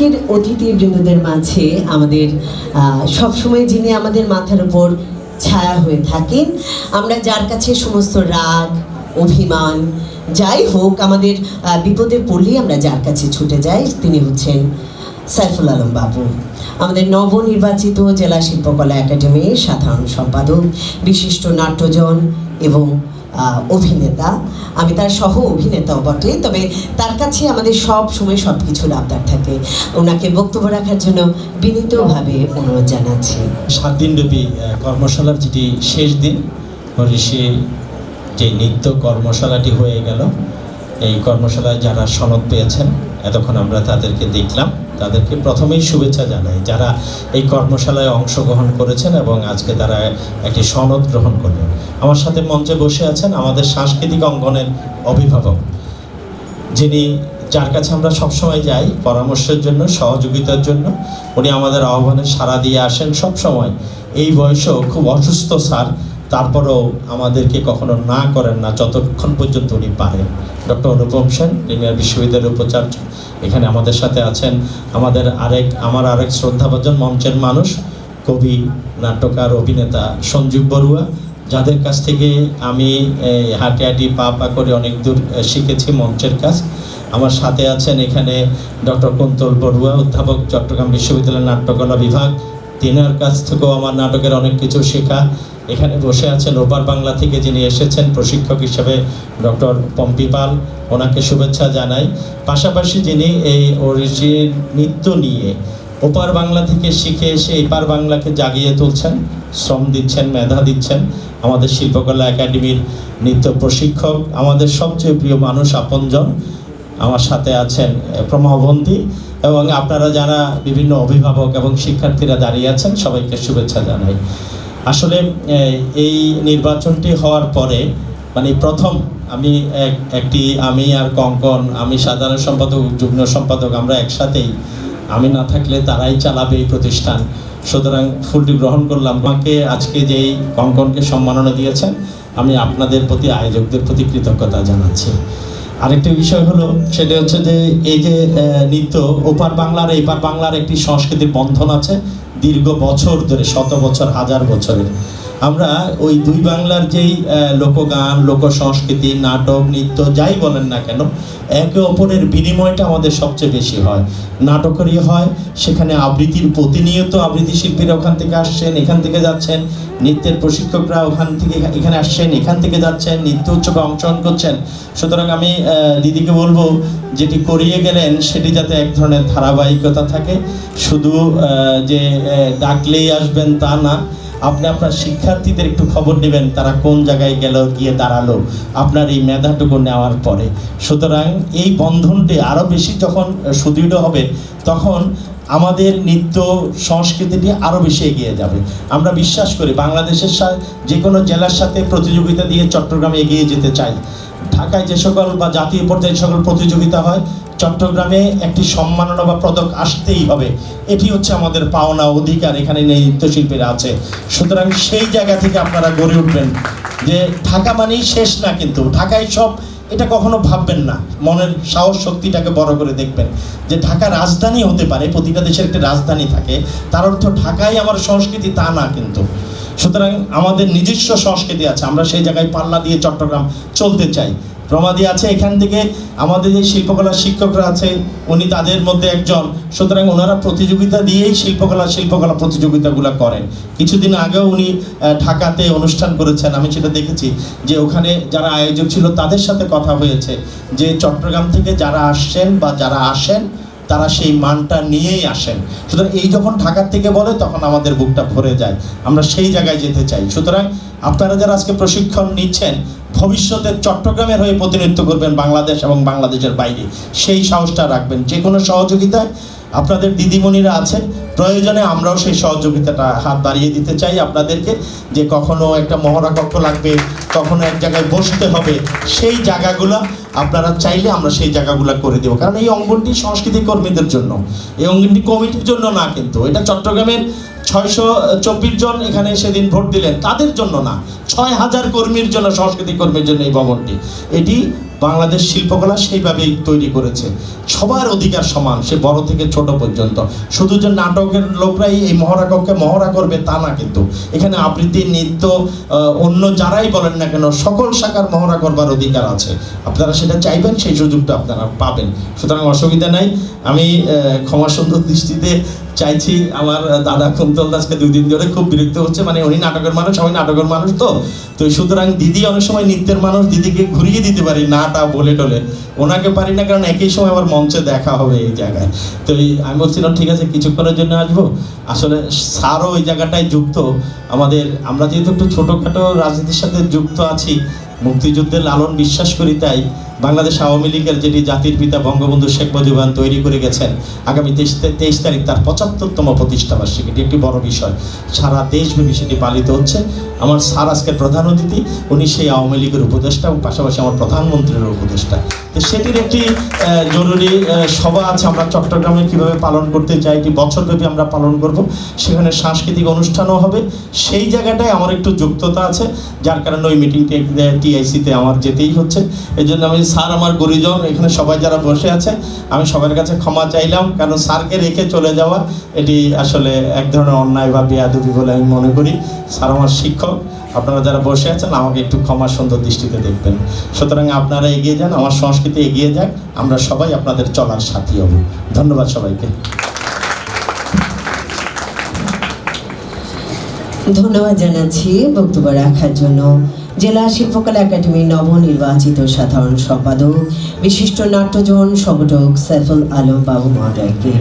আজকের অতিথিবৃন্দদের মাঝে আমাদের সবসময় যিনি আমাদের মাথার উপর ছায়া হয়ে থাকেন, আমরা যার কাছে সমস্ত রাগ, অভিমান যাই হোক, আমাদের বিপদে পড়লেই আমরা যার কাছে ছুটে যাই, তিনি হচ্ছেন সাইফুল আলম বাবু। আমাদের নবনির্বাচিত জেলা শিল্পকলা একাডেমির সাধারণ সম্পাদক, বিশিষ্ট নাট্যজন এবং অভিনেতা। আমি তার সহ অভিনেতাও বটে, তবে তার কাছে আমাদের সব সময় সব কিছুর আবদার থাকে। ওনাকে বক্তব্য রাখার জন্য বিনীতভাবে অনুরোধ জানাচ্ছি। সাত দিনব্যাপী কর্মশালার যেটি শেষ দিন হরিষে যে নিত্য কর্মশালাটি হয়ে গেল, এই কর্মশালায় যারা সনদ পেয়েছেন, এতক্ষণ আমরা তাদেরকে দেখলাম। তাদেরকে প্রথমেই শুভেচ্ছা জানাই। যারা এই কর্মশালায় অংশগ্রহণ করেছেন এবং আজকে তারা একটি সনদ গ্রহণ করলেন। আমার সাথে মঞ্চে বসে আছেন আমাদের সাংস্কৃতিক অঙ্গনের অভিভাবক, যিনি যার কাছে আমরা সবসময় যাই পরামর্শের জন্য, সহযোগিতার জন্য। উনি আমাদের আহ্বানে সাড়া দিয়ে আসেন সবসময়। এই বয়সেও খুব অসুস্থ স্যার, তারপরেও আমাদেরকে কখনো না করেন না, যতক্ষণ পর্যন্ত উনি পারেন। ডক্টর অনুপম সেন প্রিমিয়ার বিশ্ববিদ্যালয়ের উপাচার্য। এখানে আমাদের সাথে আছেন আমাদের আরেক, আমার আরেক শ্রদ্ধাভাজন মঞ্চের মানুষ, কবি, নাট্যকার, অভিনেতা সঞ্জীব বড়ুয়া, যাদের কাছ থেকে আমি হাঁটি হাঁটি পা পা করে অনেক দূর শিখেছি মঞ্চের কাজ। আমার সাথে আছেন এখানে ডক্টর কুন্তল বড়ুয়া, অধ্যাপক চট্টগ্রাম বিশ্ববিদ্যালয়ের নাট্যকলা বিভাগ তিনার কাছ থেকেও আমার নাটকের অনেক কিছু শেখা। এখানে বসে আছেন ওপার বাংলা থেকে যিনি এসেছেন, প্রশিক্ষক হিসেবে ডক্টর পম্পি পাল। ওনাকে শুভেচ্ছা জানাই। পাশাপাশি যিনি এই ওরিজি নৃত্য নিয়ে ওপার বাংলা থেকে শিখে এসে এপার বাংলাকে জাগিয়ে তুলছেন, শ্রম দিচ্ছেন, মেধা দিচ্ছেন আমাদের শিল্পকলা একাডেমির নৃত্য প্রশিক্ষক, আমাদের সবচেয়ে প্রিয় মানুষ আপনজন। আমার সাথে আছেন এ, প্রমহবন্তী এবং আপনারা যারা বিভিন্ন অভিভাবক এবং শিক্ষার্থীরা দাঁড়িয়ে আছেন সবাইকে শুভেচ্ছা জানাই। আসলে এই নির্বাচনটি হওয়ার পরে মানে প্রথম আমি এক একটি আমি আর কঙ্কন আমি সাধারণ সম্পাদক যুগ্ম সম্পাদক আমরা একসাথেই। আমি না থাকলে তারাই চালাবে এই প্রতিষ্ঠান। সুতরাং ফুলটি গ্রহণ করলাম। আমাকে আজকে যেই কঙ্কনকে সম্মাননা দিয়েছেন আমি আপনাদের প্রতি আয়োজকদের প্রতি কৃতজ্ঞতা জানাচ্ছি। আরেকটি বিষয় হলো, সেটা হচ্ছে যে এই যে নৃত্য, ওপার বাংলার, এপার বাংলার একটি সংস্কৃতির বন্ধন আছে দীর্ঘ বছর ধরে, শত বছর, হাজার বছরের। আমরা ওই দুই বাংলার যেই লোকগান লোক সংস্কৃতি নাটক, নৃত্য, যাই বলেন না কেন, একে অপরের বিনিময়টা আমাদের সবচেয়ে বেশি হয়। নাটকেরই হয়, সেখানে আবৃত্তির প্রতিনিয়ত আবৃত্তি শিল্পীরা ওখান থেকে আসছেন, এখান থেকে যাচ্ছেন, নৃত্যের প্রশিক্ষকরা ওখান থেকে এখানে আসছেন, এখান থেকে যাচ্ছেন, নৃত্য উৎসবে অংশগ্রহণ করছেন। সুতরাং আমি দিদিকে বলব, যেটি করিয়ে গেলেন, সেটি যাতে এক ধরনের ধারাবাহিকতা থাকে। শুধু যে ডাকলেই আসবেন তা না আপনি আপনার শিক্ষার্থীদের একটু খবর নেবেন, তারা কোন জায়গায় গেল, গিয়ে দাঁড়াল, আপনার এই মেধাটুকু নেওয়ার পরে। সুতরাং এই বন্ধনটি আরও বেশি যখন সুদৃঢ় হবে, তখন আমাদের নৃত্য সংস্কৃতিটি আরও বেশি এগিয়ে যাবে। আমরা বিশ্বাস করি বাংলাদেশের যে কোনো জেলার সাথে প্রতিযোগিতা দিয়ে চট্টগ্রামে এগিয়ে যেতে চাই। ঢাকায় যে সকল বা জাতীয় পর্যায়ে সকল প্রতিযোগিতা হয়, চট্টগ্রামে একটি সম্মাননা বা পদক আসতেই হবে। এটি হচ্ছে আমাদের পাওনা অধিকার, এখানে নৃত্যশিল্পীরা আছে। সুতরাং সেই জায়গা থেকে আপনারা গড়ে উঠবেন যে ঢাকা মানেই শেষ না কিন্তু ঢাকায় সব এটা কখনো ভাববেন না। মনের সাহস শক্তিটাকে বড় করে দেখবেন। যে ঢাকা রাজধানী হতে পারে, প্রতিটা দেশের একটি রাজধানী থাকে, তার অর্থ ঢাকাই আমার সংস্কৃতি, তা না কিন্তু। সুতরাং আমাদের নিজস্ব সংস্কৃতি আছে, আমরা সেই জায়গায় পাল্লা দিয়ে চট্টগ্রাম চলতে চাই। প্রমাদি আছে, এখান থেকে আমাদের যে শিল্পকলার শিক্ষকরা আছে, উনি তাদের মধ্যে একজন। সুতরাং ওনারা প্রতিযোগিতা দিয়েই শিল্পকলা শিল্পকলা প্রতিযোগিতাগুলো করেন। কিছুদিন আগেও উনি ঢাকাতে অনুষ্ঠান করেছেন, আমি সেটা দেখেছি, যে ওখানে যারা আয়োজক ছিল তাদের সাথে কথা হয়েছে, যে চট্টগ্রাম থেকে যারা আসছেন বা যারা আসেন তারা সেই মানটা নিয়েই আসেন। সুতরাং এই যখন ঢাকার থেকে বলে, তখন আমাদের বুকটা ভরে যায়। আমরা সেই জায়গায় যেতে চাই। সুতরাং আপনারা যারা আজকে প্রশিক্ষণ নিচ্ছেন, ভবিষ্যতে চট্টগ্রামের হয়ে প্রতিনিধিত্ব করবেন বাংলাদেশ এবং বাংলাদেশের বাইরে। সেই সাহসটা রাখবেন। যে কোনো সহযোগিতায় আপনাদের দিদিমণিরা আছেন, প্রয়োজনে আমরাও সেই সহযোগিতাটা হাত বাড়িয়ে দিতে চাই আপনাদেরকে, যে কখনো একটা মহড়া কক্ষ লাগবে, কখনো এক জায়গায় বসতে হবে, সেই জায়গাগুলো আপনারা চাইলে আমরা সেই জায়গাগুলো করে দেবো। কারণ এই অঙ্গনটি সংস্কৃতি কর্মীদের জন্য, এই অঙ্গনটি কমিটির জন্য না কিন্তু, এটা চট্টগ্রামের ছয়শো চব্বিশ জন এখানে সেদিন ভোট দিলেন, তাদের জন্য না, ছয় হাজার কর্মীর জন্য সংস্কৃতি কর্মীর জন্য এই ভবনটি। এটি বাংলাদেশ শিল্পকলা সেইভাবেই তৈরি করেছে। সবার অধিকার সমান, সে বড় থেকে ছোট পর্যন্ত। শুধু যে নাটকের লোকরাই এই মহড়াকক্ষে মহড়া করবে তা না কিন্তু। এখানে আবৃত্তি, নৃত্য অন্য যারাই বলেন না কেন, সকল শাখার মহড়া করবার অধিকার আছে। আপনারা সেটা চাইবেন, সেই সুযোগটা আপনারা পাবেন। সুতরাং অসুবিধা নাই। আমি ক্ষমা সুন্দর দৃষ্টিতে চাইছি। আমার দাদা কুন্তল দাসকে দুই দিন ধরে খুব বিরক্ত হচ্ছে। মানে উনি নাটকের মানুষ সবাই নাটকের মানুষ তো। তো সুতরাং দিদি অনেক সময় নৃত্যের মানুষ, দিদিকে ঘুরিয়ে দিতে পারি নাটা বলে টলে। ওনাকে পারি না কারণ একই সময় আমার মঞ্চে দেখা হবে এই জায়গায়। তো আমি বলছিলাম, ঠিক আছে, কিছুক্ষণের জন্য আসব। আসলে স্যারও ওই জায়গাটায় যুক্ত। আমাদের আমরা যেহেতু একটু ছোটোখাটো রাজনীতির সাথে যুক্ত আছি মুক্তিযুদ্ধের লালন বিশ্বাস করি তাই বাংলাদেশ আওয়ামী লীগের যেটি জাতির পিতা বঙ্গবন্ধু শেখ মুজিবান তৈরি করে গেছেন, আগামী তেইশ তেইশ তারিখ তার পঁচাত্তরতম প্রতিষ্ঠাবার্ষিকী। এটি একটি বড় বিষয়। সারা দেশব্যাপী সেটি পালিত হচ্ছে। আমার স্যার আজকের প্রধান অতিথি, উনি সেই আওয়ামী লীগের উপদেষ্টা এবং পাশাপাশি আমার প্রধানমন্ত্রীর উপদেষ্টা। তো সেটির একটি জরুরি সভা আছে। আমরা চট্টগ্রামে কীভাবে পালন করতে চাই এটি বছরব্যাপী আমরা পালন করব। সেখানে সাংস্কৃতিক অনুষ্ঠানও হবে। সেই জায়গাটায় আমার একটু যুক্ততা আছে, যার কারণে ওই মিটিংটি টিআইসিতে আমার যেতেই হচ্ছে। এই জন্য আমি, স্যার আমার গুরুজন, এখানে সবাই যারা বসে আছে, আমি সবার কাছে ক্ষমা চাইলাম। কারণ স্যারকে রেখে চলে যাওয়া, এটি আসলে এক ধরনের অন্যায় বা বেয়াদবি বলে আমি মনে করি। স্যার আমার শিক্ষক। আপনারা যারা বসে আছেন, আমাকে একটু ক্ষমা সুন্দর দৃষ্টিতে দেখবেন। সুতরাং আপনারা এগিয়ে যান, আমার সংস্কৃতি এগিয়ে যাক, আমরা সবাই আপনাদের চলার সাথী হব। ধন্যবাদ সবাইকে। ধন্যবাদ জানাচ্ছি বক্তব্য রাখার জন্য। জেলা শিল্পকলা একাডেমির নবনির্বাচিত সাধারণ সম্পাদক, বিশিষ্ট নাট্যজন সংগঠক সাইফুল আলম বাবু মহোদয়কে।